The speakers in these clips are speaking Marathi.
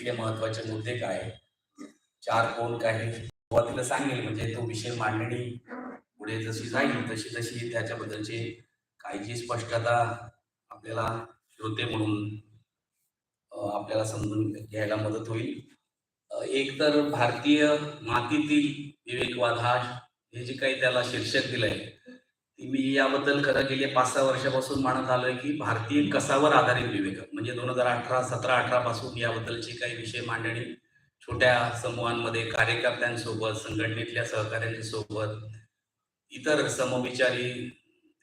इथले महत्त्वाचे मुद्दे काय चार कोण काय सुरुवातीला सांगेल म्हणजे तो विषय मांडणी पुढे जशी जाईल तशी तशी त्याच्याबद्दलची काही जी स्पष्टता आपल्याला श्रोते म्हणून आपल्याला समजून घ्यायला मदत होईल. एक तर भारतीय मातीतील विवेकवाद हा हे जे काही त्याला शीर्षक दिलंय मी याबद्दल खरं गेले पाच सहा वर्षापासून मानत आलोय की भारतीय कसावर आधारित विवेक म्हणजे दोन हजार अठरा सतरा अठरा पासून याबद्दलचे काही विषय मांडणी छोट्या समूहांमध्ये कार्यकर्त्यांसोबत संघटनेतल्या सहकाऱ्यांसोबत इतर समविचारी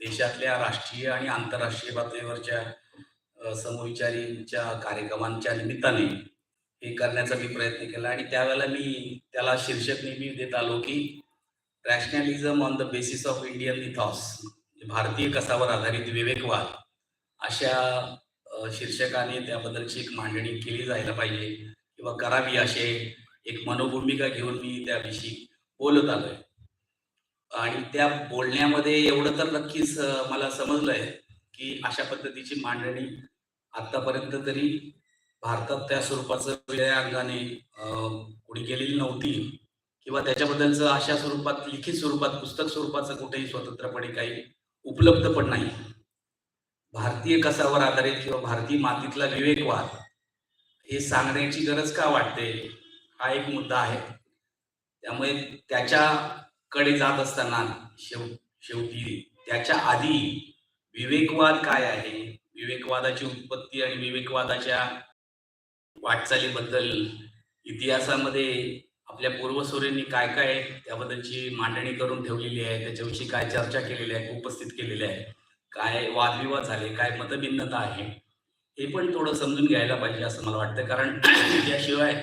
देशातल्या राष्ट्रीय आणि आंतरराष्ट्रीय पातळीवरच्या समविचारींच्या कार्यक्रमांच्या निमित्ताने हे करण्याचा मी प्रयत्न केला आणि त्यावेळेला मी त्याला शीर्षक नेहमी देत आलो की rationalism on the basis of Indian ethos भारतीय कसावर आधारित विवेकवाद अशा शीर्षकाने त्याबद्दलची एक मांडणी केली जायला पाहिजे किंवा करावी असे एक मनोभूमिका घेऊन मी त्याविषयी बोलत आलोय. आणि त्या बोलण्यामध्ये एवढं तर नक्कीच मला समजलंय की अशा पद्धतीची मांडणी आतापर्यंत तरी भारतात त्या स्वरूपाचं वेळ्या अंगाने कोणी केलेली नव्हती. किंवा त्याच्याबद्दलचं अशा स्वरूपात लिखित स्वरूपात पुस्तक स्वरूपाचं कुठेही स्वतंत्रपणे काही उपलब्ध पण नाही. भारतीय कसावर आधारित किंवा भारतीय मातीतला विवेकवाद हे सांगण्याची गरज का वाटते? हा एक मुद्दा आहे. त्यामुळे त्याच्याकडे जात असताना शेव शेवटी त्याच्या आधी विवेकवाद काय आहे? विवेकवादाची उत्पत्ती आणि विवेकवादाच्या वाटचालीबद्दल इतिहासामध्ये आपल्या पूर्वसुरींनी काय काय त्याबद्दलची मांडणी करून ठेवलेली आहे त्याच्याविषयी काय चर्चा केलेली आहे उपस्थित केलेली आहे काय वादविवाद झाले काय मतभिन्नता आहे हे पण थोडं समजून घ्यायला पाहिजे असं मला वाटतं. कारण त्याशिवाय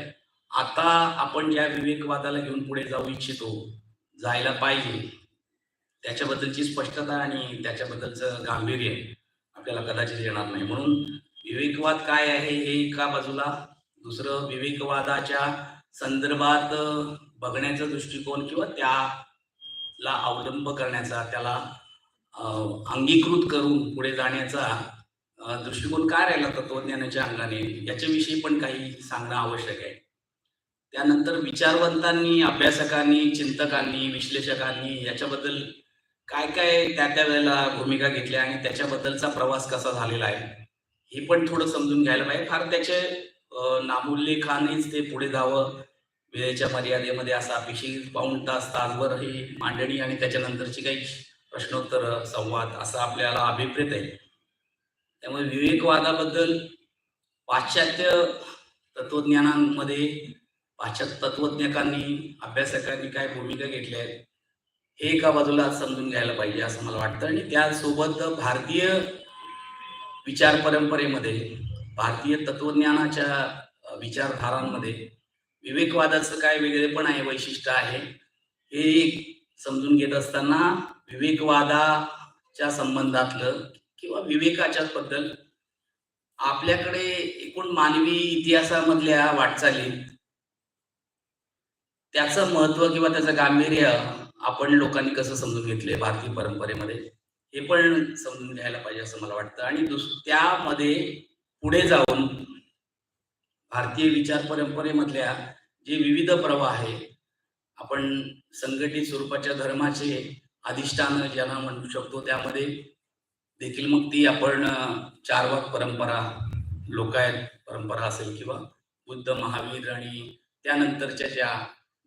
आता आपण ज्या विवेकवादाला घेऊन पुढे जाऊ इच्छितो जायला पाहिजे त्याच्याबद्दलची स्पष्टता आणि त्याच्याबद्दलचं गांभीर्य आपल्याला कदाचित येणार नाही. म्हणून विवेकवाद काय आहे हे एका बाजूला दुसरं विवेकवादाच्या संदर्भात बघण्याचा दृष्टिकोन किंवा त्याला अवलंब करण्याचा त्याला अंगीकृत करून पुढे जाण्याचा दृष्टिकोन काय राहिला तत्वज्ञानाच्या अंगाने? याच्याविषयी पण काही सांगणं आवश्यक आहे. त्यानंतर विचारवंतांनी अभ्यासकांनी चिंतकांनी विश्लेषकांनी याच्याबद्दल काय काय त्या त्या वेळेला भूमिका घेतल्या आणि त्याच्याबद्दलचा प्रवास कसा झालेला आहे हे पण थोडं समजून घ्यायला पाहिजे. फार त्याचे नामुल्लेखानेच ते पुढे जावं. वेळेच्या मर्यादेमध्ये असा अपेक्षित पाऊण तास तासभर हे मांडणी आणि त्याच्यानंतरची काही प्रश्नोत्तर संवाद असा आपल्याला अभिप्रेत आहे. त्यामुळे विवेकवादाबद्दल पाश्चात्य तत्वज्ञानांमध्ये पाश्चात्य तत्वज्ञकांनी अभ्यासकांनी काय भूमिका घेतल्या आहेत हे एका बाजूला समजून घ्यायला पाहिजे असं मला वाटतं. आणि त्यासोबत भारतीय विचार परंपरेमध्ये भारतीय तत्वज्ञानाच्या विचारधारांमध्ये विवेकवादाचं काय वेगळेपण आहे वैशिष्ट्य आहे. हे समजून घेत असताना विवेकवादाच्या संबंधातलं किंवा विवेकाच्या बद्दल आपल्याकडे एकूण मानवी इतिहासामधल्या वाटचालीत त्याचं महत्त्व किंवा त्याचं गांभीर्य आपण लोकांनी कसं समजून घेतले भारतीय परंपरेमध्ये हे पण समजून घ्यायला पाहिजे असं मला वाटतं. आणि दुस त्यामध्ये पुढे जाऊन भारतीय विचार परंपरेमधल्या जे विविध प्रवाह आहे आपण संघटित स्वरूपाच्या धर्माचे अधिष्ठान ज्यांना म्हणू शकतो त्यामध्ये देखील मग ती आपण चारवाक परंपरा लोकायत परंपरा असेल किंवा बुद्ध महावीर आणि त्यानंतरच्या ज्या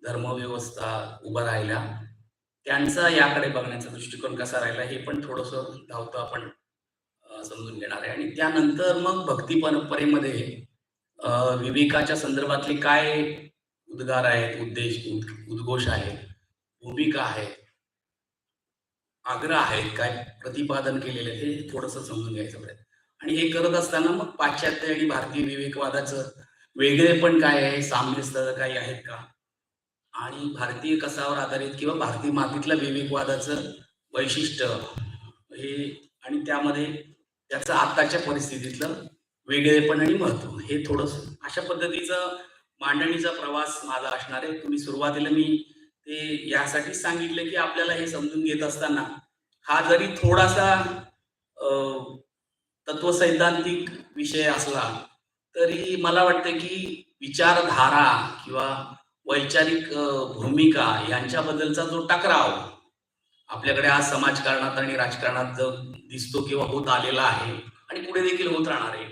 धर्मव्यवस्था उभा राहिल्या त्यांचा याकडे बघण्याचा दृष्टिकोन कसा राहिला हे पण थोडंसं धावतं आपण समजून घेणार आहे. आणि त्यानंतर मग भक्ती परंपरेमध्ये विवेकाच्या संदर्भातले काय उद्गार आहेत उद्देश उद- उद्घोष आहेत भूमिका आहेत आग्रह आहेत काय प्रतिपादन केलेले हे थोडस समजून घ्यायचं प्रयत्न आणि हे करत असताना मग पाश्चात्य आणि भारतीय विवेकवादाचं वेगळे पण काय आहे साम्यस्थळ काही आहेत का? आणि भारतीय कसावर आधारित किंवा भारतीय मातीतल्या विवेकवादाचं वैशिष्ट्य हे आणि त्यामध्ये त्याचं आताच्या परिस्थितीतलं वेगळेपण आणि महत्त्व हे थोडस अशा पद्धतीचं मांडणीचा प्रवास माझा असणार आहे. तुम्ही सुरुवातीला मी ते यासाठी सांगितलं की आपल्याला हे समजून घेत असताना हा जरी थोडासा तत्वसैद्धांतिक विषय असला तरी मला वाटतं की विचारधारा किंवा वैचारिक भूमिका यांच्याबद्दलचा जो टकराव आपल्याकडे आज समाजकारणात आणि राजकारणात जो दिसतो किंवा होत आलेला आहे आणि पुढे देखील होत राहणार आहे.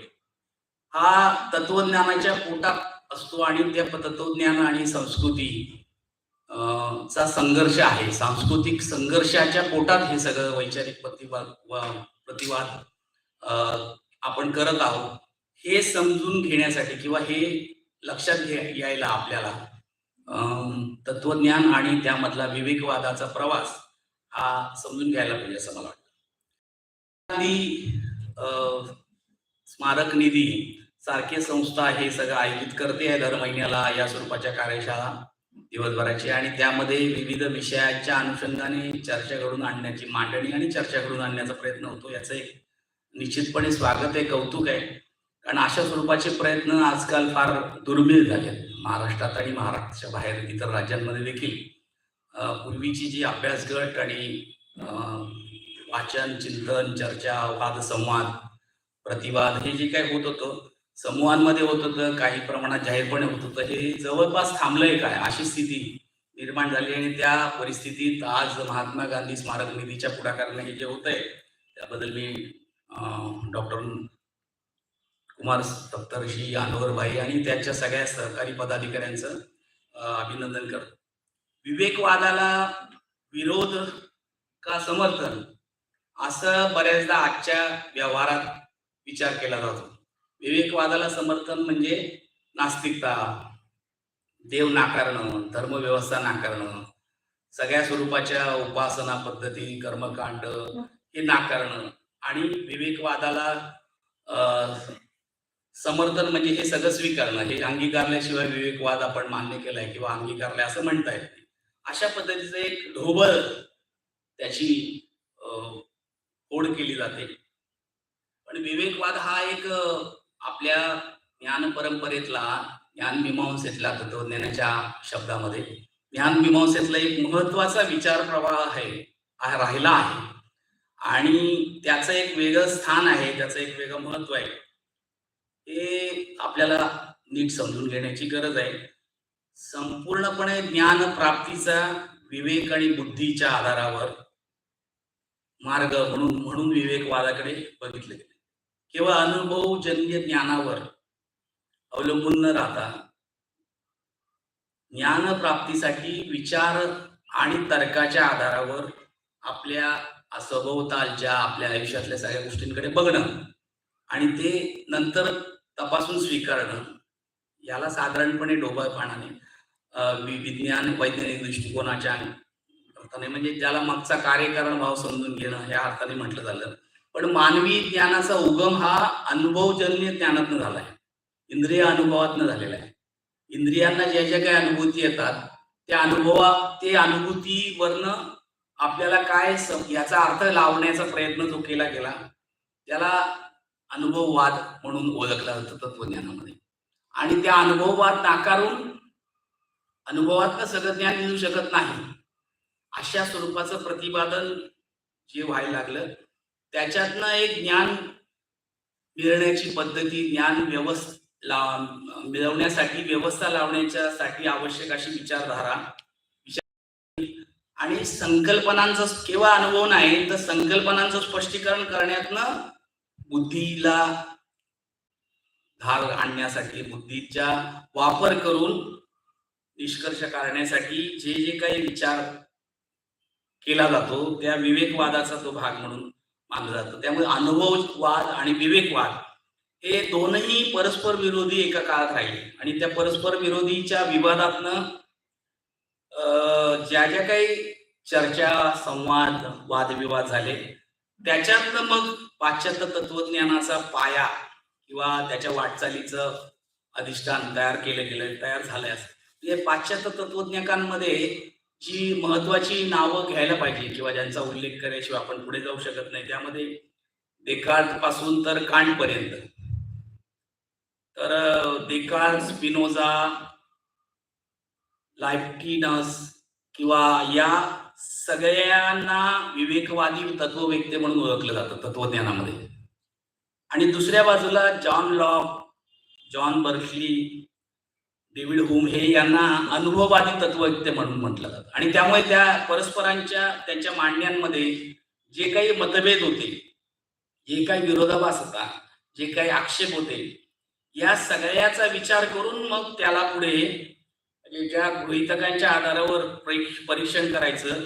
हा तत्वज्ञानाच्या पोटात असतो आणि त्या तत्वज्ञान आणि संस्कृती चा संघर्ष आहे. सांस्कृतिक संघर्षाच्या पोटात हे सगळं वैचारिक प्रतिवाद प्रतिवाद आपण करत आहोत. हे समजून घेण्यासाठी किंवा हे लक्षात घे यायला आपल्याला तत्वज्ञान आणि त्यामधला विवेकवादाचा प्रवास हा समजून घ्यायला पाहिजे असं मला वाटतं. स्मारक निधी सारखी संस्था हे सगळं आयोजित करते आहे दर महिन्याला या स्वरूपाच्या कार्यशाळा दिवसभराची. आणि त्यामध्ये विविध विषयाच्या अनुषंगाने चर्चा घडून आणण्याची मांडणी आणि चर्चा घडून आणण्याचा प्रयत्न होतो. याचं एक निश्चितपणे स्वागत आहे कौतुक आहे. कारण अशा स्वरूपाचे प्रयत्न आजकाल फार दुर्मिळ झाले आहेत महाराष्ट्रात आणि महाराष्ट्राच्या बाहेर इतर राज्यांमध्ये देखील. पूर्वीची जी अभ्यासगट आणि वाचन चिंतन चर्चा वाद संवाद प्रतिवाद हे जे काही होत होतं समूहांमध्ये होत होतं काही प्रमाणात जाहीरपणे होत होतं हे जवळपास थांबलंय काय? अशी स्थिती निर्माण झाली आणि त्या परिस्थितीत आज महात्मा गांधी स्मारक निधीच्या पुढाकाराने हे जे होत आहे त्याबद्दल मी डॉक्टर कुमार सप्तर्षी अनवरभाई आणि त्यांच्या सगळ्या सहकारी पदाधिकाऱ्यांचं अभिनंदन करतो. विवेकवादाला विरोध का समर्थन? असं बऱ्याचदा आजच्या व्यवहारात विचार केला जातो. विवेकवादाला समर्थन म्हणजे नास्तिकता देव नाकारणं धर्मव्यवस्था नाकारणं सगळ्या स्वरूपाच्या उपासना पद्धती कर्मकांड हे नाकारणं आणि विवेकवादाला समर्थन म्हणजे हे सगळं स्वीकारणं. हे अंगीकारल्याशिवाय विवेकवाद आपण मान्य केलाय किंवा अंगीकारलाय असं म्हणता येत नाही. अशा पद्धतीचं एक ढोबळ त्याची ओढ केली जाते. पण विवेकवाद हा एक आपल्या ज्ञान परंपरेतला ज्ञान मीमांसेतला तत्वज्ञानाच्या शब्दामध्ये ज्ञान मीमांसेतला एक महत्त्वाचा विचार प्रवाह आहे हा राहिला आहे. आणि त्याचं एक वेगळं स्थान आहे त्याचं एक वेगळं महत्त्व आहे. हे आपल्याला नीट समजून घेण्याची गरज आहे. संपूर्णपणे ज्ञान प्राप्तीचा विवेक आणि बुद्धीच्या आधारावर मार्ग म्हणून म्हणून विवेकवादाकडे बघितले गेले. केवळ अनुभवजन्य ज्ञानावर अवलंबून न राहता ज्ञान प्राप्तीसाठी विचार आणि तर्काच्या आधारावर आपल्या असभोवतालच्या आपल्या आयुष्यातल्या सगळ्या गोष्टींकडे बघणं आणि ते नंतर तपासून स्वीकारणं याला साधारणपणे ढोबळपणाने विज्ञान वैज्ञानिक दृष्टिकोनाच्या अर्थाने म्हणजे ज्याला मागचा कार्यकारण भाव समजून घेणं या अर्थाने म्हटलं झालं पण मानवी ज्ञानाचा उगम हा अनुभवजन्य ज्ञानातनं झालाय इंद्रिय अनुभवातनं झालेला आहे. इंद्रियांना ज्या ज्या काही अनुभूती येतात त्या अनुभवा ते अनुभूतीवरनं आपल्याला काय याचा अर्थ लावण्याचा प्रयत्न जो केला गेला त्याला अनुभववाद म्हणून ओळखला जातं तत्वज्ञानामध्ये. आणि त्या अनुभवात नाकारून अनुभवातनं सगळं ज्ञान मिळू शकत नाही. अशा स्वरूपाचं प्रतिपादन जे व्हायला लागलं त्याच्यातनं एक ज्ञान मिळण्याची पद्धती ज्ञान व्यवस्था मिळवण्यासाठी व्यवस्था लावण्याच्यासाठी आवश्यक अशी विचारधारा विचार आणि संकल्पनांचा केव्हा अनुभव नाही तर संकल्पनांचं स्पष्टीकरण करण्यातनं बुद्धीला धार आणण्यासाठी बुद्धीचा वापर करून निष्कर्ष काढण्यासाठी जे जे काही विचार केला जातो त्या विवेकवादाचा तो भाग म्हणून मानला जातो. त्यामुळे अनुभववाद आणि विवेकवाद हे दोनही परस्पर विरोधी एका काळात राहिले. आणि त्या परस्पर विरोधीच्या विवादातनं अं, ज्या ज्या काही चर्चा संवाद वादविवाद झाले त्याच्यातनं मग पाश्चात्य तत्वज्ञानाचा पाया किंवा त्याच्या वाटचालीचं अधिष्ठान तयार केलं गेलं तयार झालंय असं. म्हणजे पाश्चात्य तत्वज्ञांमध्ये जी महत्वाची नावं घ्यायला पाहिजे किंवा ज्यांचा उल्लेख करायशिवाय आपण पुढे जाऊ शकत नाही त्यामध्ये देकार्डपासून तर कांट पर्यंत तर देकार्ड स्पिनोजा लाइफ्टिनस किंवा या सगळ्यांना विवेकवादी तत्ववेत्ते म्हणून ओळखलं जातं तत्वज्ञानामध्ये. आणि दुसऱ्या बाजूला John Locke John Berkeley David Hume हे यांना अनुभववादी तत्वज्ञ म्हणून म्हटलं जातं. आणि त्यामुळे त्या परस्परांच्या त्यांच्या मांडण्यांमध्ये जे काही मतभेद होते जे काही विरोधाभास होता जे काही आक्षेप होते या सगळ्याचा विचार करून मग त्याला पुढे म्हणजे ज्या गृहितकांच्या आधारावर परीक्षण करायचं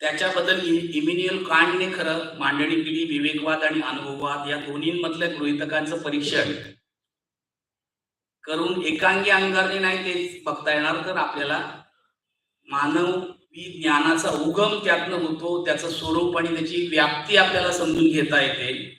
त्याच्याबद्दल इमिनियल कांडने खरं मांडणी केली विवेकवाद आणि अनुभववाद या दोन्हीमधल्या गृहितकांचं परीक्षण करून एकांगी अंगाने नाही ते बघता येणार तर आपल्याला मानवी ज्ञानाचा उगम त्यातनं होतो त्याचं स्वरूप आणि त्याची व्याप्ती आपल्याला समजून घेता येते.